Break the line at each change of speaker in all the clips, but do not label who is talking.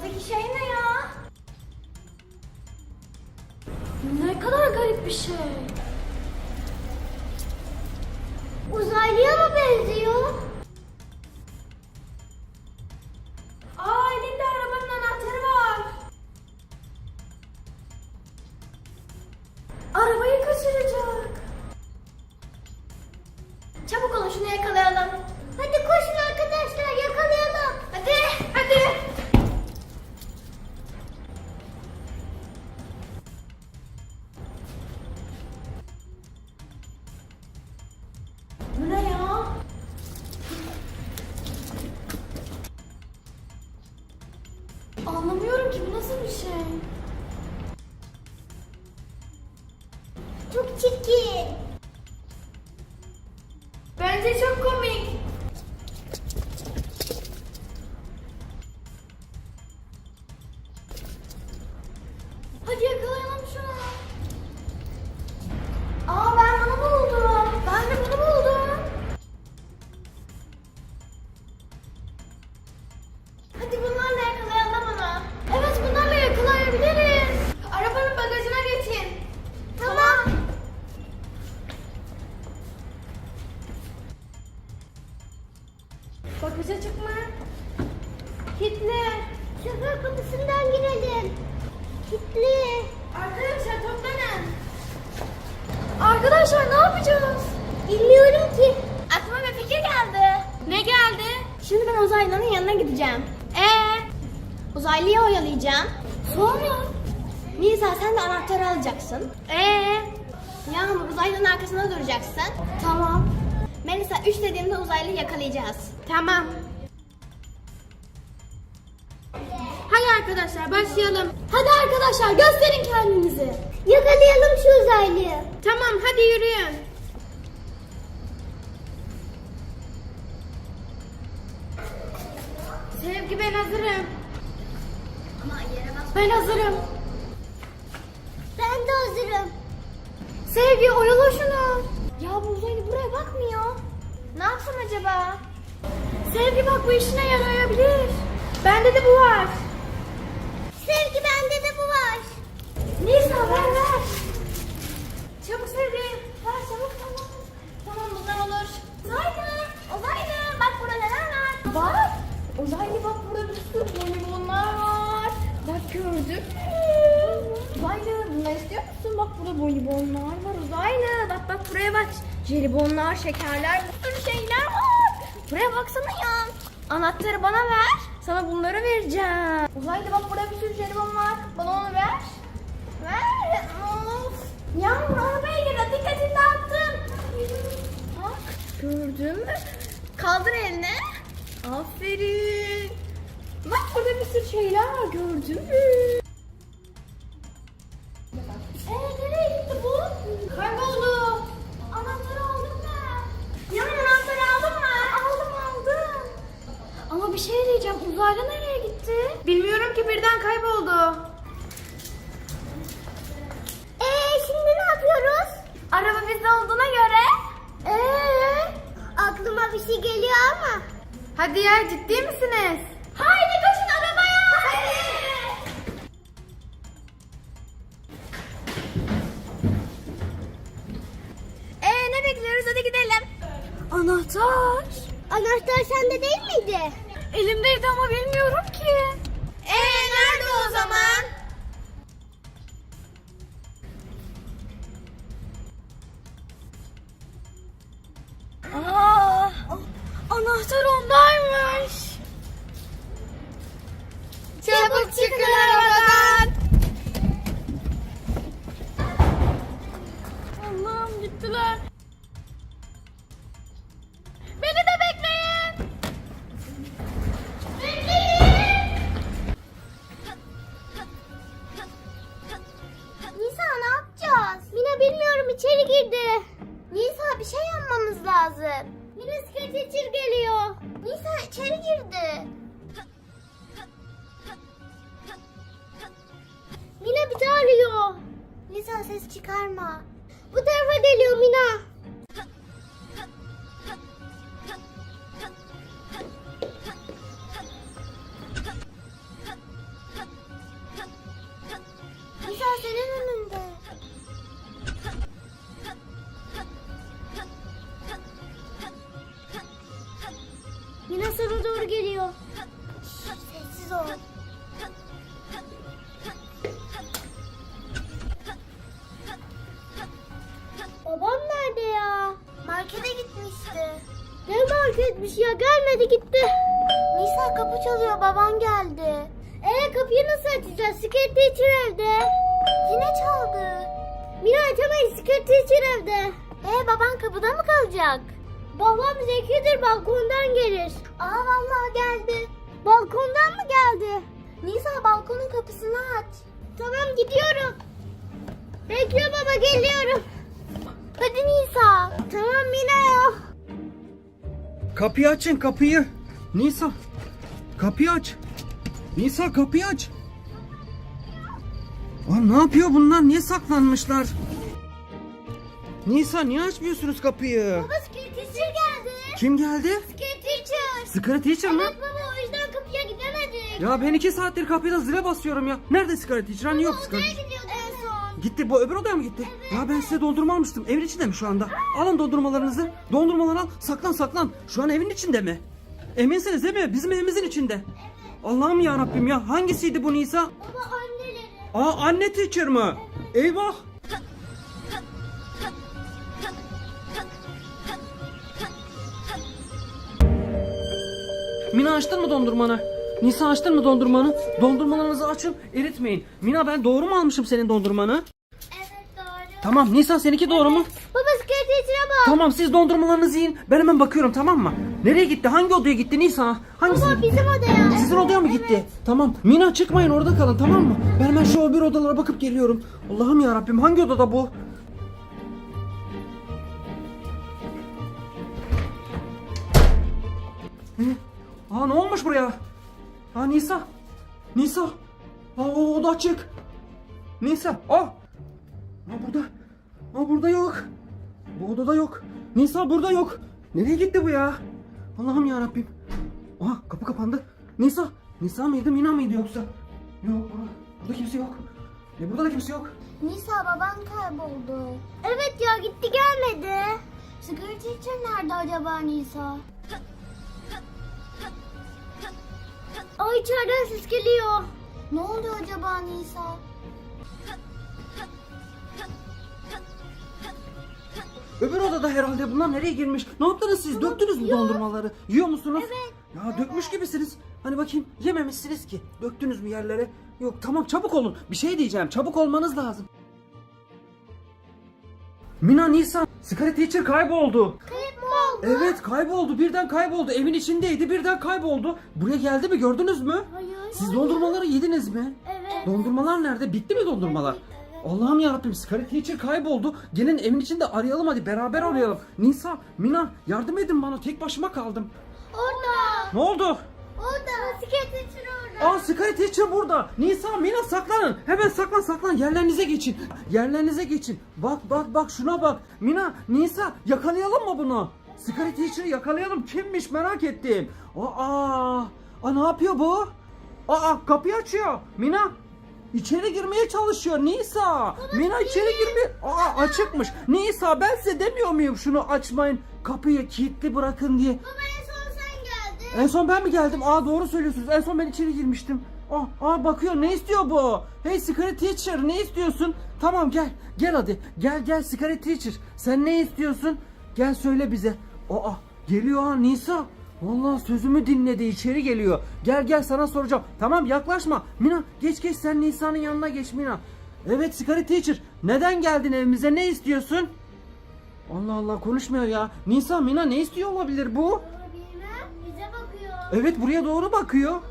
Ortadaki şey ne ya? Ne kadar garip bir şey.
Uzaylıya mı benziyor?
Aa elinde arabanın anahtarı var. Arabayı kaçıracak. Çabuk olun şunu yakalayalım.
Hadi koşun arkadaşlar yakalayalım.
Hadi hadi. Anlamıyorum ki bu nasıl bir şey.
Çok çirkin.
Kitle.
Şoför kapısından girelim. Kilitli.
Arkadaşlar toplanın. Arkadaşlar ne yapacağız?
Bilmiyorum ki.
Aklıma bir fikir geldi. Ne geldi? Şimdi ben uzaylıların yanına gideceğim. Ee, uzaylıyı oyalayacağım. Sonra? Nisa sen de anahtarı alacaksın. Ee, Yağmur uzaylının arkasında duracaksın. Tamam. Melisa 3 dediğimde uzaylıyı yakalayacağız. Tamam. Hadi arkadaşlar başlayalım. Hadi arkadaşlar gösterin kendinizi.
Yakalayalım şu uzaylıyı.
Tamam hadi yürüyün. Sevgi ben hazırım. Ben hazırım.
Ben de hazırım.
Sevgi oyala şunu. Ya bu uzaylı buraya bakmıyor. Ne yapsam acaba? Sevgi bak bu işine yarayabilir. Bende de bu var.
Sevgi bende de bu var.
Nisa ver ver. Çabuk Sevgi. Ver çabuk tamam. Tamam bundan olur. Uzaylı. Uzaylı. Bak burada neler var. Bak. Uzaylı bak burada bir sürü bonibonlar var. Bak gördün mü? Uzaylı bunları istiyor musun? Bak burada bonibonlar var Uzaylı. Bak bak buraya bak. Jelibonlar, şekerler, bir sürü şeyler var. Buraya baksana ya. Anahtarı bana ver. Sana bunları vereceğim. Uzaylı bak burada bir sürü jelibon var. Bana onu ver. Ver. Of. Yağmur arabaya gir. Dikkatini dağıttın. Bak gördün mü? Kaldır elini. Aferin. Bak burada bir sürü şeyler var gördün mü? Ee bir şey diyeceğim. Uzaylı nereye gitti? Bilmiyorum ki birden kayboldu.
Ee şimdi ne yapıyoruz?
Araba bizde olduğuna göre.
Ee aklıma bir şey geliyor ama.
Hadi ya ciddi misiniz? Haydi koşun arabaya. Ee ne bekliyoruz hadi gidelim. Anahtar.
Anahtar sende değil miydi?
Elimdeydi ama bilmiyorum ki. Ee nerede o zaman? Aa, anahtar ondaymış.
Bilmiyorum içeri girdi. Nisa bir şey yapmamız lazım. Mina teacher geliyor. Nisa içeri girdi. Mina bizi arıyor. Nisa ses çıkarma. Bu tarafa geliyor. Mina Ne marketmiş ya gelmedi gitti. Nisa kapı çalıyor baban geldi. Ee kapıyı nasıl açacağız? Skirt teacher evde. Yine çaldı. Mira açamayız Skirt teacher evde. Ee baban kapıda mı kalacak? Babam zekidir balkondan gelir. Aa vallahi geldi. Balkondan mı geldi? Nisa balkonun kapısını aç. Tamam gidiyorum. Bekle baba geliyorum. Hadi Nisa. Tamam Mina ya.
Kapıyı açın kapıyı. Nisa. Kapıyı aç. Nisa kapıyı aç. Aa, ne yapıyor bunlar? Niye saklanmışlar? Nisa niye açmıyorsunuz kapıyı?
Baba teacher geldi.
Kim geldi?
Skirt teacher.
Sigara teacher mı?
Evet baba o yüzden kapıya gidemedik.
Ya ben iki saattir kapıda zile basıyorum ya. Nerede sigara teacher? Hani yok sigara
Odaya
Gitti bu öbür odaya mı gitti? Ya ben size dondurma almıştım. Evin içinde mi şu anda? Alın dondurmalarınızı. Dondurmaları al. Saklan saklan. Şu an evin içinde mi? Eminsiniz değil mi? Bizim evimizin içinde. Allah'ım ya Rabbim ya. Hangisiydi bu Nisa?
Baba anneleri.
Aa anne teacher mı? Eyvah. Mina açtın mı dondurmanı? Nisa açtın mı dondurmanı? Dondurmalarınızı açın, eritmeyin. Mina ben doğru mu almışım senin dondurmanı?
Evet doğru.
Tamam Nisa seninki doğru mu?
Baba Skirt teacher'a bak.
Tamam siz dondurmalarınızı yiyin. Ben hemen bakıyorum tamam mı? Nereye gitti? Hangi odaya gitti Nisa? Hangisi?
Baba bizim odaya.
Sizin odaya mı gitti? Tamam. Mina çıkmayın orada kalın tamam mı? Ben hemen şu öbür odalara bakıp geliyorum. Allah'ım ya Rabbim hangi odada bu? Hı? Aa ne olmuş buraya? Aa Nisa. Nisa. Aa o oda açık. Nisa. Aa. Aa burada. Aa burada yok. Bu odada yok. Nisa burada yok. Nereye gitti bu ya? Allah'ım ya Rabbim. Aha kapı kapandı. Nisa. Nisa mıydı Mina mıydı yoksa? Yok burada, kimse yok. E burada da kimse yok.
Nisa baban kayboldu. Evet ya gitti gelmedi. Skirt teacher nerede acaba Nisa? Ay içeriden ses geliyor. Ne oluyor acaba Nisa?
Öbür odada herhalde bunlar nereye girmiş? Ne yaptınız siz? Döktünüz mü dondurmaları? Yiyor musunuz?
Evet.
Ya dökmüş gibisiniz. Hani bakayım yememişsiniz ki. Döktünüz mü yerlere? Yok tamam çabuk olun. Bir şey diyeceğim. Çabuk olmanız lazım. Mina Nisan, Secret Teacher kayboldu.
Kayıp mı oldu?
Evet kayboldu. Birden kayboldu. Evin içindeydi. Birden kayboldu. Buraya geldi mi gördünüz mü?
Hayır.
Siz dondurmaları yediniz mi?
Evet.
Dondurmalar nerede? Bitti mi dondurmalar? Allah'ım yarabbim Scarlet Teacher kayboldu. Gelin evin içinde arayalım hadi beraber arayalım. Nisa, Mina yardım edin bana tek başıma kaldım.
Orada.
Ne oldu?
Orada. Skirt teacher orada.
Aa Scarlet Teacher burada. Nisa, Mina saklanın. Hemen saklan saklan yerlerinize geçin. Yerlerinize geçin. Bak bak bak şuna bak. Mina, Nisa yakalayalım mı bunu? Scarlet Teacher'ı yakalayalım. Kimmiş merak ettim. Aa, aa ne yapıyor bu? Aa kapıyı açıyor. Mina İçeri girmeye çalışıyor Nisa. Mina içeri girmeye... Aa açıkmış. Nisa ben size demiyor muyum şunu açmayın. Kapıyı kilitli bırakın diye.
Baba en son sen geldin.
En son ben mi geldim? Aa doğru söylüyorsunuz. En son ben içeri girmiştim. Aa, aa bakıyor ne istiyor bu? Hey Secret Teacher ne istiyorsun? Tamam gel. Gel hadi. Gel gel Secret Teacher. Sen ne istiyorsun? Gel söyle bize. Aa geliyor ha Nisa. Vallahi sözümü dinledi içeri geliyor. Gel gel sana soracağım. Tamam yaklaşma. Mina geç geç sen Nisa'nın yanına geç Mina. Evet Secret Teacher. Neden geldin evimize? Ne istiyorsun? Allah Allah konuşmuyor ya. Nisa Mina ne istiyor olabilir bu?
Bilmem. Bize bakıyor.
Evet buraya doğru bakıyor.
Bakıyor.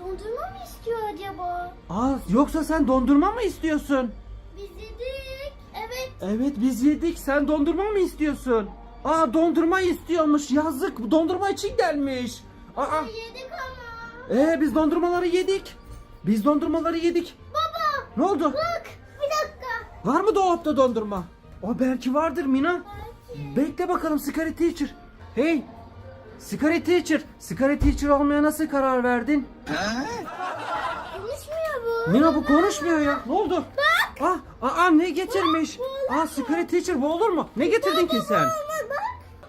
Dondurma mı istiyor acaba?
Aa yoksa sen dondurma mı istiyorsun?
Biz yedik. Evet.
Evet biz yedik. Sen dondurma mı istiyorsun? Aa dondurma istiyormuş. Yazık. Dondurma için gelmiş. Aa.
Yedik ama.
Ee biz dondurmaları yedik. Biz dondurmaları yedik.
Baba.
Ne oldu?
Bak. Bir dakika.
Var mı dolapta dondurma? O belki vardır Mina.
Belki.
Bekle bakalım Scarlet Teacher. Hey. Scarlet Teacher. Scarlet Teacher olmaya nasıl karar verdin?
Konuşmuyor bu.
Mina bu konuşmuyor ya. Ne oldu? Bak. Aa, aa ne getirmiş? Aa Secret Teacher bu olur mu? Ne getirdin ki sen?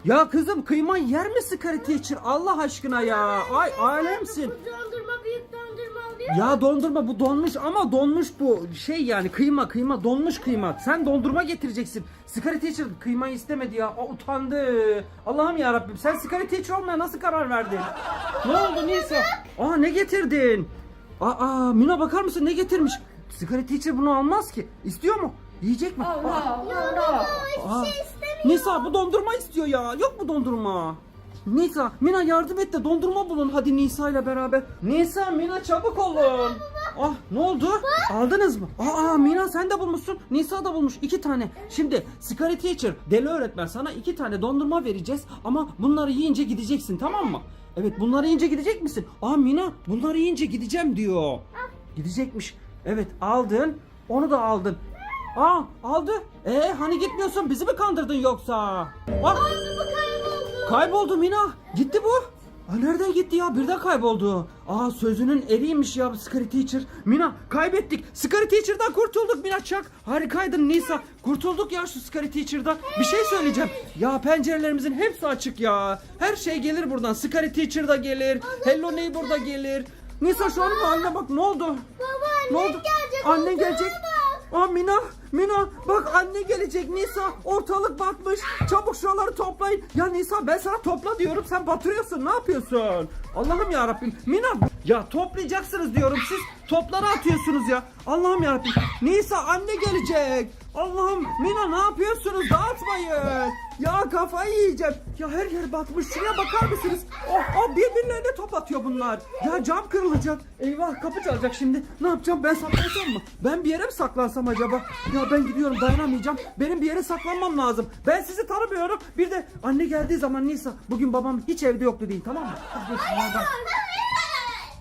Ya kızım kıyma yer mi sigara teacher? Allah aşkına ya. Ay alemsin.
Bu dondurma büyük dondurma oluyor.
Ya dondurma bu donmuş ama donmuş bu şey yani kıyma kıyma donmuş kıyma. Sen dondurma getireceksin. Sigara teacher kıymayı istemedi ya. O utandı. Allah'ım ya Rabbim sen sigara teacher olmaya nasıl karar verdin? Ne oldu Nisa? Aa ne getirdin? Aa Mina bakar mısın ne getirmiş? Sigara teacher bunu almaz ki. İstiyor mu? Yiyecek mi? Aa, aa.
şey.
Nisa bu dondurma istiyor ya. Yok mu dondurma? Nisa, Mina yardım et de dondurma bulun hadi Nisa ile beraber. Nisa, Mina çabuk olun. Ah ne oldu? Aldınız mı? Aa Mina sen de bulmuşsun. Nisa da bulmuş iki tane. Şimdi Scary Teacher, deli öğretmen sana iki tane dondurma vereceğiz. Ama bunları yiyince gideceksin tamam mı? Evet bunları yiyince gidecek misin? Aa Mina bunları yiyince gideceğim diyor. Gidecekmiş. Evet aldın. Onu da aldın. Aa aldı. Ee hani gitmiyorsun bizi mi kandırdın yoksa? Ah,
kayboldu.
kayboldu Mina. Gitti bu. Aa, nereden gitti ya? Birden kayboldu. Aa sözünün eriymiş ya Scary Teacher. Mina kaybettik. Scary Teacher'dan kurtulduk Mina Çak. Harikaydın Nisa. Kurtulduk ya şu Scary Teacher'dan. Bir şey söyleyeceğim. Ya pencerelerimizin hepsi açık ya. Her şey gelir buradan. Scary Teacher da gelir. Hello Neighbor da gelir. Nisa şu an haline bak ne oldu?
Baba
Ne
annem
oldu?
gelecek.
Anne
olduğuna
gelecek. Aa Mina, Mina bak anne gelecek Nisa. Ortalık batmış. Çabuk şuraları toplayın. Ya Nisa ben sana topla diyorum sen batırıyorsun. Ne yapıyorsun? Allah'ım ya Rabbim. Mina ya toplayacaksınız diyorum siz topları atıyorsunuz ya. Allah'ım ya Rabbim. Nisa anne gelecek. Allah'ım Mina ne yapıyorsunuz? Dağıtmayın. Ya kafayı yiyeceğim. Ya her yer batmış. Şuraya bakar mısınız? Oh, oh birbirlerine top atıyor bunlar. Ya cam kırılacak. Eyvah kapı çalacak şimdi. Ne yapacağım? Ben saklansam mı? Ben bir yere mi saklansam acaba? Ya ben gidiyorum dayanamayacağım. Benim bir yere saklanmam lazım. Ben sizi tanımıyorum. Bir de anne geldiği zaman Nisa bugün babam hiç evde yoktu değil tamam mı? Oradan.